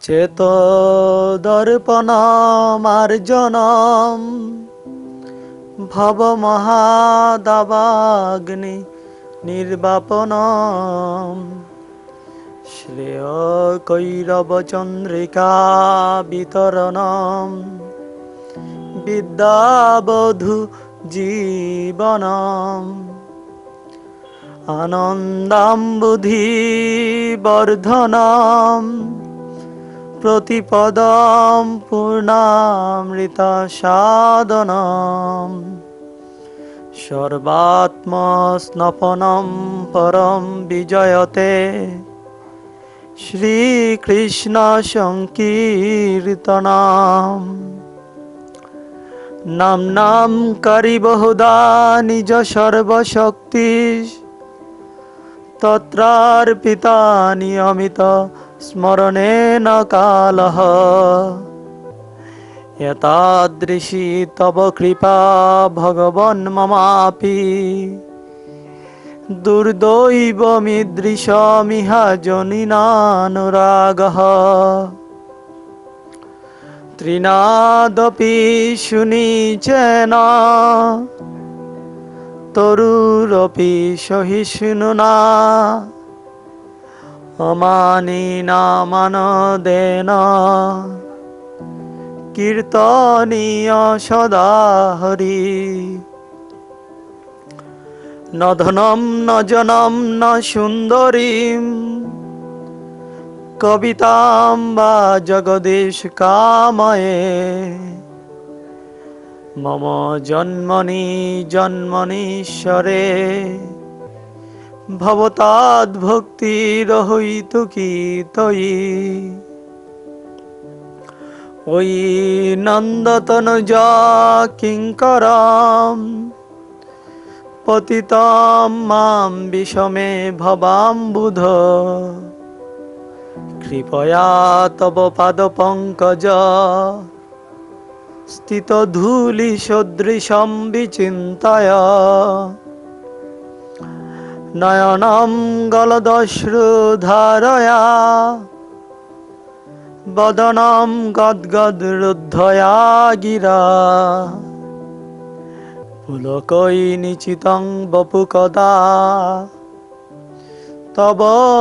চেত দর্পণ মার্জনম ভব মহাদাবাগ্নি নির্বাপনম। শ্রেয় কৈরব চন্দ্রিকা বিতরণম। বিদ্যাবধূ জীবনম। আনন্দাম্বুধি বর্ধনম। সর্বাত্মস্নপনম পরম বিজয়তে। শ্রীকৃষ্ণ সংকীর্তনাম। নাম নাম করি বহুদা নিজ সর্বশক্তি তত্রার্পিতা নিয়মিত স্মরণেন কালः এতাদৃশী তব কৃপা ভগবন মমাপি। দুর্দৈবমিদৃশমিহা জনিনানুরাগः ত্রিনাদপি শুনিচেন তরুরপি সহিষ্ণুনা অমানিনা মানদেন কীর্তনীয় সদা হরি ন ধনম ন জনম ন সুন্দরীম। কবিতাম বা জগদীশ কাময়ে। মম জন্মনি জন্মনীশ্বরে। ভবতাদ্ভক্তিরহৈতু কি তয়ি? ওই নন্দতনুজ কিঙ্করম পতিতম মাম বিষমে ভবাম্বুধ। কৃপয়া তব পাদ পঙ্কজ স্থিত ধূলি সদৃশম বিচিন্তায়। নয়নম গলদশ্রুধারয়া বদনম গদ্গদ রুদ্ধয়া গিরা। পুলকৈ নিচিতং বপু কদা তব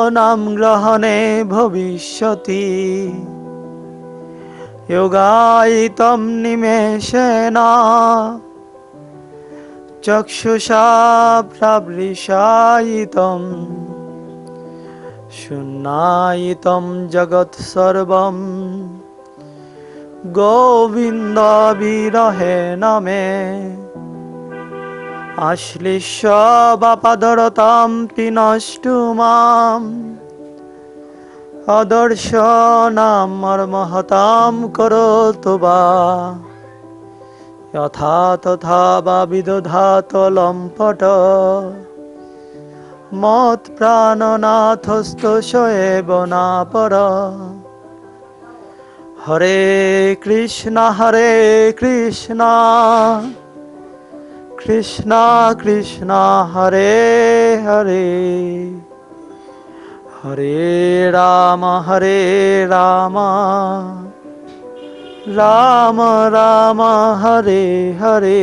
নাম গ্রহণে ভবিষ্যতি। যোগায়িতম নিমেষেন চক্ষুষা প্রবৃশায়িতম শূন্যায়িতম জগৎ সর্বম। গোবিন্দ বিরহে নমে। আশ্লিষ্য বাপাদরতাম পিনষ্টু মাম। অদর্শনাম মর্মহতাম করতু যথা তথা বা বিদধাত লম্পট মত প্রাণনাথস্থ শয়েব হরে কৃষ্ণ হরে কৃষ্ণ কৃষ্ণ কৃষ্ণ হরে হরে হরে রাম হরে রাম রাম রাম হরে হরে।